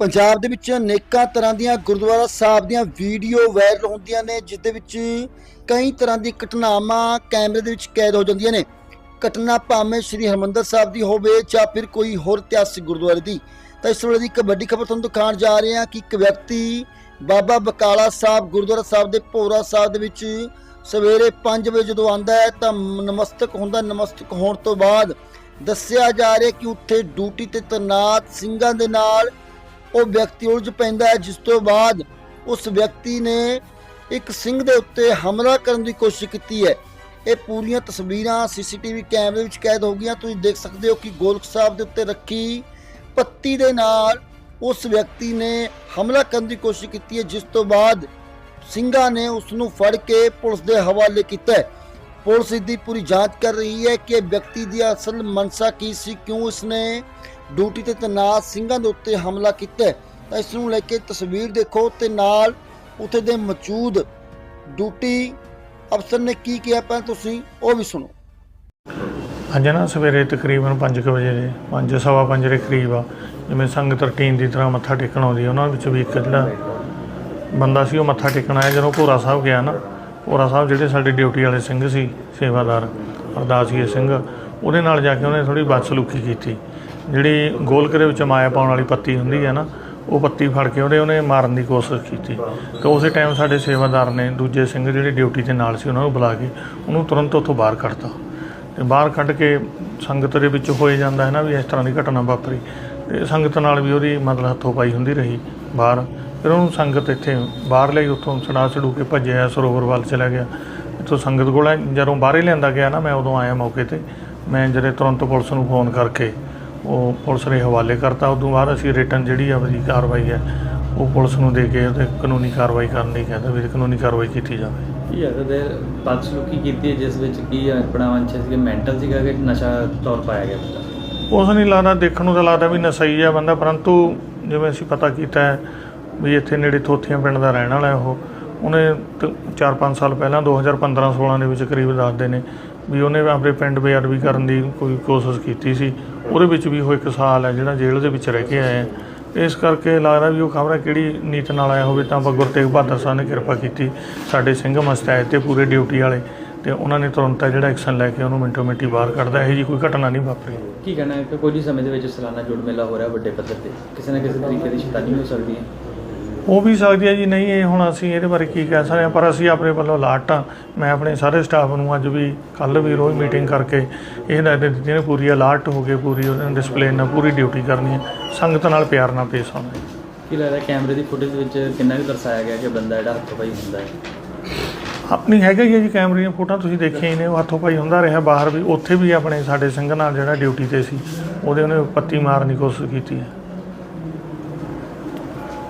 ਪੰਜਾਬ ਦੇ ਵਿੱਚ ਅਨੇਕਾਂ ਤਰ੍ਹਾਂ ਦੀਆਂ ਗੁਰਦੁਆਰਾ ਸਾਹਿਬ ਦੀਆਂ ਵੀਡੀਓ ਵਾਇਰਲ ਹੁੰਦੀਆਂ ਨੇ, ਜਿਸ ਦੇ ਵਿੱਚ ਕਈ ਤਰ੍ਹਾਂ ਦੀ ਘਟਨਾਵਾਂ ਕੈਮਰੇ ਦੇ ਵਿੱਚ ਕੈਦ ਹੋ ਜਾਂਦੀਆਂ ਨੇ। ਘਟਨਾ ਭਾਵੇਂ ਸ੍ਰੀ ਹਰਮੰਦਰ ਸਾਹਿਬ ਦੀ ਹੋਵੇ ਜਾਂ ਫਿਰ ਕੋਈ ਹੋਰ ਇਤਿਹਾਸਿਕ ਗੁਰਦੁਆਰੇ ਦੀ। ਤਾਂ ਇਸ ਵੇਲੇ ਦੀ ਇੱਕ ਵੱਡੀ ਖਬਰ ਤੁਹਾਨੂੰ ਦਿਖਾਉਣ ਜਾ ਰਹੇ ਹਾਂ ਕਿ ਇੱਕ ਵਿਅਕਤੀ ਬਾਬਾ ਬਕਾਲਾ ਸਾਹਿਬ, ਗੁਰਦੁਆਰਾ ਸਾਹਿਬ ਦੇ ਭੋਰਾ ਸਾਹਿਬ ਦੇ ਵਿੱਚ ਸਵੇਰੇ 5 ਵਜੇ ਜਦੋਂ ਆਂਦਾ ਹੈ ਤਾਂ ਨਮਸਤਕ ਹੁੰਦਾ, ਨਮਸਤਕ ਹੋਣ ਤੋਂ ਬਾਅਦ ਦੱਸਿਆ ਜਾ ਰਿਹਾ ਕਿ ਉੱਥੇ ਡਿਊਟੀ ਤੇ ਤੈਨਾਤ ਸਿੰਘਾਂ ਦੇ ਨਾਲ ਉਹ ਵਿਅਕਤੀ ਉਲਝ ਪੈਂਦਾ ਹੈ, ਜਿਸ ਤੋਂ ਬਾਅਦ ਉਸ ਵਿਅਕਤੀ ਨੇ ਇੱਕ ਸਿੰਘ ਦੇ ਉੱਤੇ ਹਮਲਾ ਕਰਨ ਦੀ ਕੋਸ਼ਿਸ਼ ਕੀਤੀ ਹੈ। ਇਹ ਪੂਰੀਆਂ ਤਸਵੀਰਾਂ ਸੀਸੀਟੀਵੀ ਕੈਮਰੇ ਵਿੱਚ ਕੈਦ ਹੋ ਗਈਆਂ। ਤੁਸੀਂ ਦੇਖ ਸਕਦੇ ਹੋ ਕਿ ਗੋਲਕ ਸਾਹਿਬ ਦੇ ਉੱਤੇ ਰੱਖੀ ਪੱਤੀ ਦੇ ਨਾਲ ਉਸ ਵਿਅਕਤੀ ਨੇ ਹਮਲਾ ਕਰਨ ਦੀ ਕੋਸ਼ਿਸ਼ ਕੀਤੀ ਹੈ, ਜਿਸ ਤੋਂ ਬਾਅਦ ਸਿੰਘਾਂ ਨੇ ਉਸ ਨੂੰ ਫੜ ਕੇ ਪੁਲਿਸ ਦੇ ਹਵਾਲੇ ਕੀਤਾ ਪੁਲਿਸ ਇਸ ਦੀ ਪੂਰੀ ਜਾਂਚ ਕਰ ਰਹੀ ਹੈ ਕਿ ਵਿਅਕਤੀ ਦੀ ਅਸਲ ਮਨਸਾ ਕੀ ਸੀ, ਕਿਉਂ ਇਸਨੇ ਡਿਊਟੀ ਤੇ ਤੈਨਾਤ ਸਿੰਘਾਂ ਦੇ ਉੱਤੇ ਹਮਲਾ ਕੀਤਾ ਤਾਂ ਇਸ ਨੂੰ ਲੈ ਕੇ ਤਸਵੀਰ ਦੇਖੋ ਤੇ ਨਾਲ ਉੱਥੇ ਦੇ ਮੌਜੂਦ ਡਿਊਟੀ ਅਫਸਰ ਨੇ ਕੀ ਕਿਹਾ ਪਹਿਲਾਂ ਤੁਸੀਂ, ਉਹ ਵੀ ਸੁਣੋ। ਅੱਜ ਨਾ, ਸਵੇਰੇ ਤਕਰੀਬਨ 5 ਵਜੇ ਦੇ 5 ਸਵਾ ਪੰਜ ਦੇ ਕਰੀਬ ਆ। ਜਿਵੇਂ ਸੰਗਤ ਰੁਟੀਨ ਦੀ ਤਰ੍ਹਾਂ ਮੱਥਾ ਟੇਕਣ ਆਉਂਦੀ ਉਹਨਾਂ ਵਿੱਚ ਵੀ ਇੱਕ ਜਿਹੜਾ ਬੰਦਾ ਸੀ, ਉਹ ਮੱਥਾ ਟੇਕਣ ਆਇਆ ਜਦੋਂ ਭੋਰਾ ਸਾਹਿਬ ਗਿਆ ਨਾ। ਭੋਰਾ ਸਾਹਿਬ ਜਿਹੜੇ ਸਾਡੇ ਡਿਊਟੀ ਵਾਲੇ ਸਿੰਘ ਸੀ, ਸੇਵਾਦਾਰ, ਅਰਦਾਸੀਏ ਸਿੰਘ, ਉਹਦੇ ਨਾਲ ਜਾ ਕੇ ਉਹਨੇ ਥੋੜੀ ਬਦਸਲੂਕੀ ਕੀਤੀ। ਜਿਹੜੀ ਗੋਲਕ ਦੇ ਵਿੱਚ ਮਾਇਆ ਪਾਉਣ ਵਾਲੀ ਪੱਤੀ ਹੁੰਦੀ ਹੈ ਨਾ, ਉਹ ਪੱਤੀ ਫੜ ਕੇ ਉਹਦੇ ਉਹਨੇ ਮਾਰਨ ਦੀ ਕੋਸ਼ਿਸ਼ ਕੀਤੀ। ਤੇ ਉਸੇ ਟਾਈਮ ਸਾਡੇ ਸੇਵਾਦਾਰ ਨੇ ਦੂਜੇ ਸਿੰਘ ਜਿਹੜੇ ਡਿਊਟੀ ਤੇ ਨਾਲ ਸੀ, ਉਹਨਾਂ ਨੂੰ ਬੁਲਾ ਕੇ ਉਹਨੂੰ ਤੁਰੰਤ ਉੱਥੋਂ ਬਾਹਰ ਕੱਢਤਾ। ਤੇ ਬਾਹਰ ਕੱਢ ਕੇ ਸੰਗਤ ਦੇ ਵਿੱਚ ਹੋਏ ਜਾਂਦਾ ਹੈ ਨਾ ਵੀ ਇਸ ਤਰ੍ਹਾਂ ਦੀ ਘਟਨਾ ਵਾਪਰੀ। ਤੇ ਸੰਗਤ ਨਾਲ ਵੀ ਉਹਦੀ ਮਤਲਬ ਹੱਥੋਂ ਪਾਈ ਹੁੰਦੀ ਰਹੀ ਬਾਹਰ। ਫਿਰ ਉਹਨੂੰ ਸੰਗਤ ਇੱਥੇ ਬਾਹਰ ਲਈ ਉੱਥੋਂ ਛੜਾ ਛੜੂ ਕੇ ਭੱਜਿਆ, ਸਰੋਵਰ ਵੱਲ ਚਲਾ ਗਿਆ। ਇੱਥੋਂ ਸੰਗਤ ਕੋਲ ਜਦੋਂ ਬਾਹਰ ਹੀ ਲਿਆਂਦਾ ਗਿਆ ਨਾ, ਮੈਂ ਉਦੋਂ ਆਇਆ ਮੌਕੇ ਤੇ। ਮੈਂ ਜਿਹੜੇ ਤੁਰੰਤ ਪੁਲਿਸ ਨੂੰ ਫੋਨ ਕਰਕੇ ਉਹ ਪੁਲਿਸ ਦੇ ਹਵਾਲੇ ਕਰਤਾ। ਉਦੋਂ ਬਾਅਦ ਅਸੀਂ ਰਿਟਰਨ ਜਿਹੜੀ ਆ ਜੀ ਕਾਰਵਾਈ ਹੈ ਉਹ ਪੁਲਿਸ ਨੂੰ ਦੇ ਕੇ ਉਹਦੇ ਕਾਨੂੰਨੀ ਕਾਰਵਾਈ ਕਰਨ ਲਈ ਕਹਿੰਦਾ ਵੀ ਕਾਨੂੰਨੀ ਕਾਰਵਾਈ ਕੀਤੀ ਜਾਵੇ। ਕੀ ਹੈ ਤੇ ਬਦਸਲੂਕੀ ਕੀਤੀ ਹੈ ਜਿਸ ਵਿੱਚ ਕੀ ਹੈ ਆਪਣਾ ਵੰਸ਼ ਸੀ ਮੈਂਟਲ ਸੀਗਾ ਕਿ ਨਸ਼ਾ ਤੌਰ ਪਾਇਆ ਗਿਆ ਉਸ ਨਹੀਂ ਲੱਗਦਾ ਦੇਖਣ ਨੂੰ ਤਾਂ ਲੱਗਦਾ ਵੀ ਨਸ਼ਈ ਆ ਬੰਦਾ ਪਰੰਤੂ ਜਿਵੇਂ ਅਸੀਂ ਪਤਾ ਕੀਤਾ ਹੈ ਵੀ ਇੱਥੇ ਨੇੜੇ ਥੋਥੀਆਂ ਪਿੰਡ ਦਾ ਰਹਿਣ ਵਾਲਾ ਹੈ ਉਹ ਉਹਨੇ 4-5 ਸਾਲ ਪਹਿਲਾਂ 2015-16 ਦੇ ਵਿੱਚ ਕਰੀਬ ਦੱਸਦੇ ਨੇ ਵੀ ਉਹਨੇ ਆਪਣੇ ਪਿੰਡ ਬੇਅਦਬੀ ਕਰਨ ਦੀ ਕੋਈ ਕੋਸ਼ਿਸ਼ ਕੀਤੀ ਸੀ। ਉਹਦੇ ਵਿੱਚ ਵੀ ਉਹ ਇੱਕ ਸਾਲ ਹੈ ਜਿਹੜਾ ਜੇਲ੍ਹ ਦੇ ਵਿੱਚ ਰਹਿ ਕੇ ਆਇਆ ਇਸ ਕਰਕੇ ਲੱਗਦਾ ਵੀ ਉਹ ਖਬਰ ਕਿਹੜੀ ਨੀਤ ਨਾਲ ਆਇਆ ਹੋਵੇ ਤਾਂ ਆਪਾਂ ਗੁਰੂ ਤੇਗ ਬਹਾਦਰ ਸਾਹਿਬ ਨੇ ਕਿਰਪਾ ਕੀਤੀ ਸਾਡੇ ਸਿੰਘ ਮਸਤੈਦ ਤੇ ਪੂਰੇ ਡਿਊਟੀ ਵਾਲੇ ਤੇ ਉਹਨਾਂ ਨੇ ਤੁਰੰਤ ਆ ਜਿਹੜਾ ਐਕਸ਼ਨ ਲੈ ਕੇ ਉਹਨੂੰ ਮਿੰਟੋ ਮਿੰਟੀ ਬਾਹਰ ਕੱਢਦਾ। ਇਹੋ ਜੀ ਕੋਈ ਘਟਨਾ ਨਹੀਂ ਵਾਪਰੀ। ਕੀ ਕਹਿਣਾ ਹੈ ਕਿ ਕੁਝ ਸਮੇਂ ਦੇ ਵਿੱਚ ਸਾਲਾਨਾ ਜੁੜ ਮੇਲਾ ਹੋ ਰਿਹਾ ਵੱਡੇ ਪੱਧਰ ਤੇ। ਕਿਸੇ ਨਾ ਕਿਸੇ ਤਰੀਕੇ ਦੀ ਸ਼ੈਤਾਨੀ ਹੋ ਸਕਦੀ ਹੈ। ਹੋ ਵੀ ਸਕਦੀ ਹੈ ਜੀ ਨਹੀਂ ਇਹ ਹੁਣ ਅਸੀਂ ਇਹਦੇ ਬਾਰੇ ਕੀ ਕਹਿ ਸਕਦੇ ਹਾਂ ਪਰ ਅਸੀਂ ਆਪਣੇ ਵੱਲੋਂ ਅਲਰਟ ਹਾਂ। ਮੈਂ ਆਪਣੇ ਸਾਰੇ ਸਟਾਫ ਨੂੰ ਅੱਜ ਵੀ ਕੱਲ ਵੀ ਰੋਜ਼ ਮੀਟਿੰਗ ਕਰਕੇ ਇਹ ਨੇ ਪੂਰੀ ਅਲਰਟ ਹੋ ਕੇ ਪੂਰੀ ਉਹਨਾਂ ਡਿਸਪਲਿਨ ਨਾਲ ਪੂਰੀ ਡਿਊਟੀ ਕਰਨੀ ਹੈ। ਸੰਗਤ ਨਾਲ ਪਿਆਰ ਨਾਲ ਪੇਸ਼ ਆਉਣਾ ਹੈ। ਕੀ ਲੱਗਦਾ ਕੈਮਰੇ ਦੀ ਫੁਟੇਜ ਵਿੱਚ ਕਿੰਨਾ ਕੁ ਦਰਸਾਇਆ ਗਿਆ ਕਿ ਬੰਦਾ ਜਿਹੜਾ ਹੱਥੋਂ ਪਾਈ ਹੁੰਦਾ ਹੈ? ਆਪਣੀ ਹੈਗਾ ਹੀ ਹੈ ਜੀ ਕੈਮਰੇ ਦੀਆਂ ਫੋਟੋਆਂ ਤੁਸੀਂ ਦੇਖੀਆਂ ਹੀ ਨੇ ਉਹ ਹੱਥੋਂ ਪਾਈ ਹੁੰਦਾ ਰਿਹਾ। ਬਾਹਰ ਵੀ ਉੱਥੇ ਵੀ ਆਪਣੇ ਸਾਡੇ ਸਿੰਘ ਨਾਲ ਜਿਹੜਾ ਡਿਊਟੀ ਤੇ ਸੀ ਉਹਦੇ ਉਹਨੇ ਪੱਤੀ ਮਾਰਨ ਦੀ ਕੋਸ਼ਿਸ਼ ਕੀਤੀ ਹੈ।